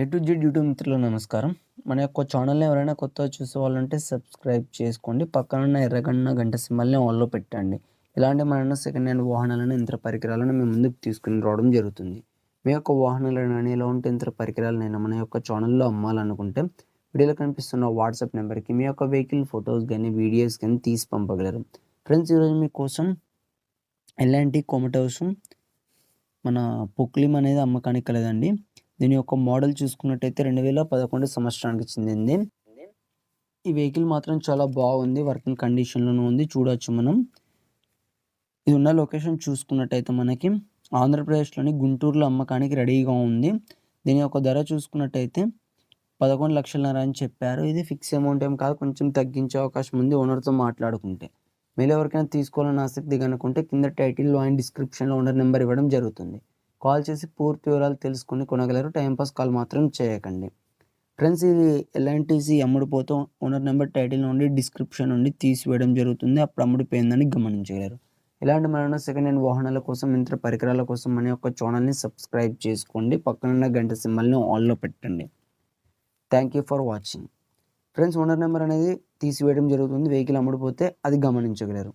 A to Z YouTube మిత్రులు నమస్కారం. మన యొక్క ఛానల్ని ఎవరైనా కొత్తగా చూసే వాళ్ళంటే సబ్స్క్రైబ్ చేసుకోండి. పక్కనున్న ఎర్రగన్న గంట సింబల్ని ఆన్లో పెట్టండి. ఇలాంటి మన సెకండ్ హ్యాండ్ వాహనాలను యంత్ర పరికరాలను మేము ముందుకు తీసుకుని రావడం జరుగుతుంది. మీ యొక్క వాహనాలను కానీ ఎలాంటి యంత్ర పరికరాలనైనా మన యొక్క ఛానల్లో అమ్మాలనుకుంటే వీడియోలో కనిపిస్తున్న వాట్సాప్ నెంబర్కి మీ యొక్క వెహికల్ ఫొటోస్ కానీ వీడియోస్ కానీ తీసి పంపగలరు. ఫ్రెండ్స్ ఈరోజు మీకోసం ఎలాంటి కోమటోస్ మన పొక్లిమ్ అనేది అమ్మకానికి కలదండి. దీని యొక్క మోడల్ చూసుకున్నట్టయితే రెండు వేల పదకొండు సంవత్సరానికి చెందింది. ఈ వెహికల్ మాత్రం చాలా బాగుంది వర్కింగ్ కండిషన్లోనే ఉంది చూడవచ్చు మనం. ఇది ఉన్న లొకేషన్ చూసుకున్నట్టయితే మనకి ఆంధ్రప్రదేశ్లోని గుంటూరులో అమ్మకానికి రెడీగా ఉంది. దీని యొక్క ధర చూసుకున్నట్టయితే పదకొండు లక్షలన్నర అని చెప్పారు. ఇది ఫిక్స్ అమౌంట్ ఏం కాదు కొంచెం తగ్గించే అవకాశం ఉంది ఓనర్తో మాట్లాడుకుంటే. మీరు ఎవరికైనా తీసుకోవాలని ఆసక్తి కనుకుంటే కింద టైటిల్లో అండ్ డిస్క్రిప్షన్లో ఓనర్ నెంబర్ ఇవ్వడం జరుగుతుంది. కాల్ చేసి పూర్తి వివరాలు తెలుసుకుని కొనగలరు. టైంపాస్ కాల్ మాత్రం చేయకండి. ఫ్రెండ్స్ ఇది ఎల్ఎన్టీసీ అమ్ముడుపోతూ ఓనర్ నెంబర్ టైటిల్ నుండి డిస్క్రిప్షన్ నుండి తీసివేయడం జరుగుతుంది. అప్పుడు అమ్ముడిపోయిందని గమనించగలరు. ఇలాంటి మరణ సెకండ్ హ్యాండ్ వాహనాల కోసం ఇంత పరికరాల కోసం మన యొక్క ఛానల్ని సబ్స్క్రైబ్ చేసుకోండి. పక్కనున్న గంట సింబల్ని ఆన్లో పెట్టండి. Thank you for watching friends owner number అనేది తీసివేయడం జరుగుతుంది. వెహికల్ అమ్ముడుపోతే అది గమనించగలరు.